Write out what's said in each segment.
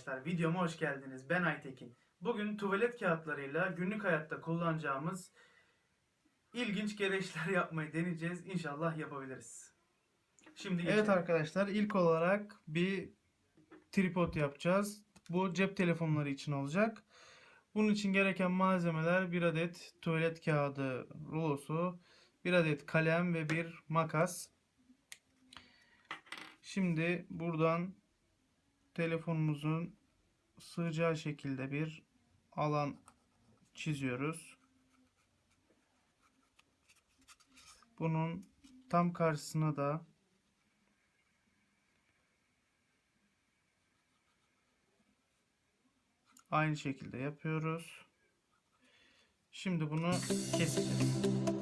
arkadaşlar, videoma hoş geldiniz. Ben Aytekin. Bugün tuvalet kağıtlarıyla günlük hayatta kullanacağımız ilginç gereçler yapmayı deneyeceğiz. İnşallah yapabiliriz. Şimdi Evet geçelim. arkadaşlar ilk olarak bir tripod yapacağız. Bu cep telefonları için olacak. Bunun için gereken malzemeler bir adet tuvalet kağıdı rulosu, bir adet kalem ve bir makas. Şimdi buradan telefonumuzun sığacağı şekilde bir alan çiziyoruz. Bunun tam karşısına da Aynı şekilde yapıyoruz. Şimdi bunu keseceğiz.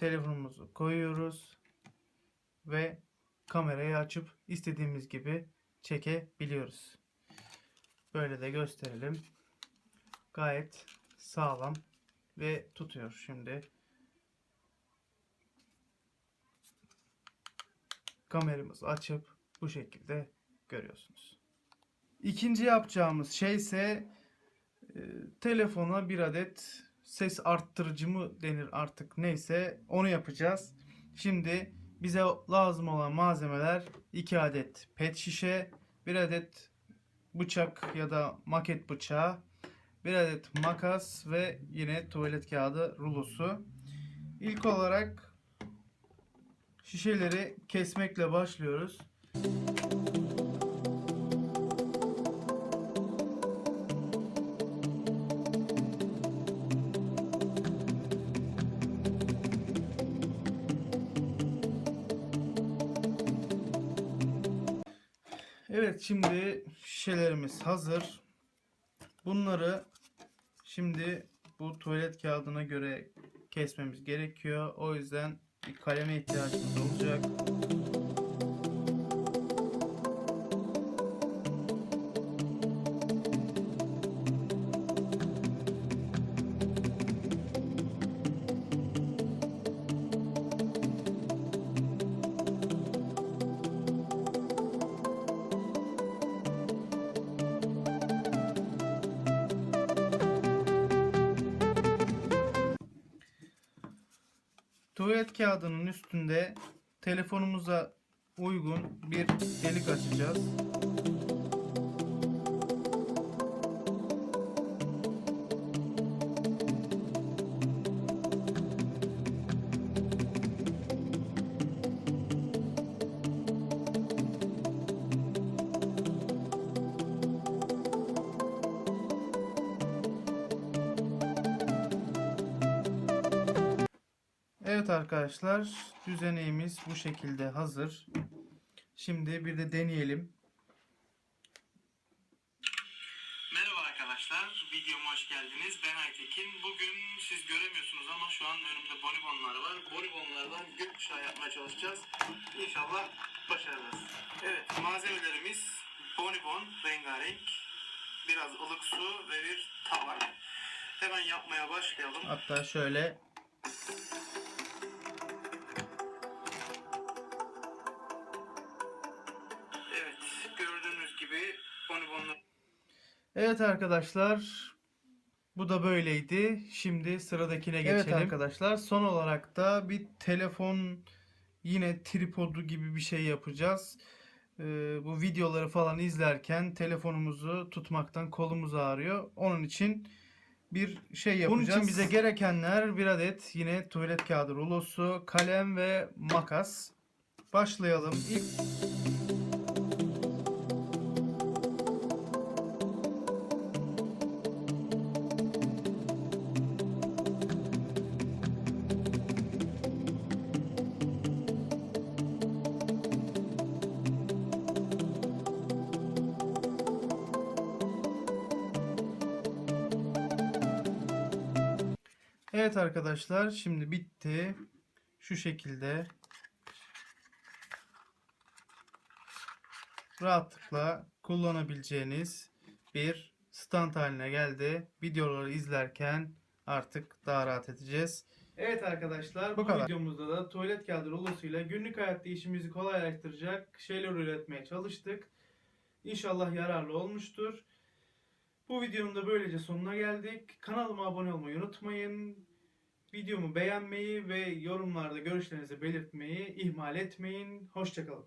Telefonumuzu koyuyoruz ve kamerayı açıp istediğimiz gibi çekebiliyoruz. Böyle de gösterelim. Gayet sağlam ve tutuyor şimdi. Kameramızı açıp bu şekilde görüyorsunuz. İkinci yapacağımız şey ise e, telefona bir adet ses arttırıcı mı denir artık neyse onu yapacağız. Şimdi bize lazım olan malzemeler 2 adet pet şişe, 1 adet bıçak ya da maket bıçağı, bir adet makas ve yine tuvalet kağıdı rulosu. İlk olarak şişeleri kesmekle başlıyoruz. Evet şimdi şişelerimiz hazır. Bunları Şimdi bu tuvalet kağıdına göre kesmemiz gerekiyor. O yüzden bir kaleme ihtiyacımız olacak. Tuvalet kağıdının üstünde telefonumuza uygun bir delik açacağız. Evet arkadaşlar düzeneğimiz bu şekilde hazır. Şimdi bir de deneyelim. Merhaba arkadaşlar, videoma hoş geldiniz. Ben Aytekin. Bugün siz göremiyorsunuz ama şu an önümde bonibonlar var. Bonibonlardan gökkuşağı yapmaya çalışacağız. İnşallah başarırız. Evet, malzemelerimiz bonibon, rengarenk, biraz ılık su ve bir tava. Hemen yapmaya başlayalım. Hatta şöyle Evet arkadaşlar bu da böyleydi. Şimdi sıradakine geçelim. Evet arkadaşlar son olarak da bir telefon yine tripodu gibi bir şey yapacağız. Ee, bu videoları falan izlerken telefonumuzu tutmaktan kolumuz ağrıyor. Onun için bir şey yapacağız. Bunun için bize gerekenler bir adet yine tuvalet kağıdı rulosu, kalem ve makas. Başlayalım. İlk Evet arkadaşlar şimdi bitti. Şu şekilde rahatlıkla kullanabileceğiniz bir stand haline geldi. Videoları izlerken artık daha rahat edeceğiz. Evet arkadaşlar Bu bu, kadar. videomuzda da tuvalet kağıdı rulosuyla günlük hayatta işimizi kolaylaştıracak şeyler üretmeye çalıştık. İnşallah yararlı olmuştur. Bu videonun da böylece sonuna geldik. Kanalıma abone olmayı unutmayın. Videomu beğenmeyi ve yorumlarda görüşlerinizi belirtmeyi ihmal etmeyin. Hoşçakalın.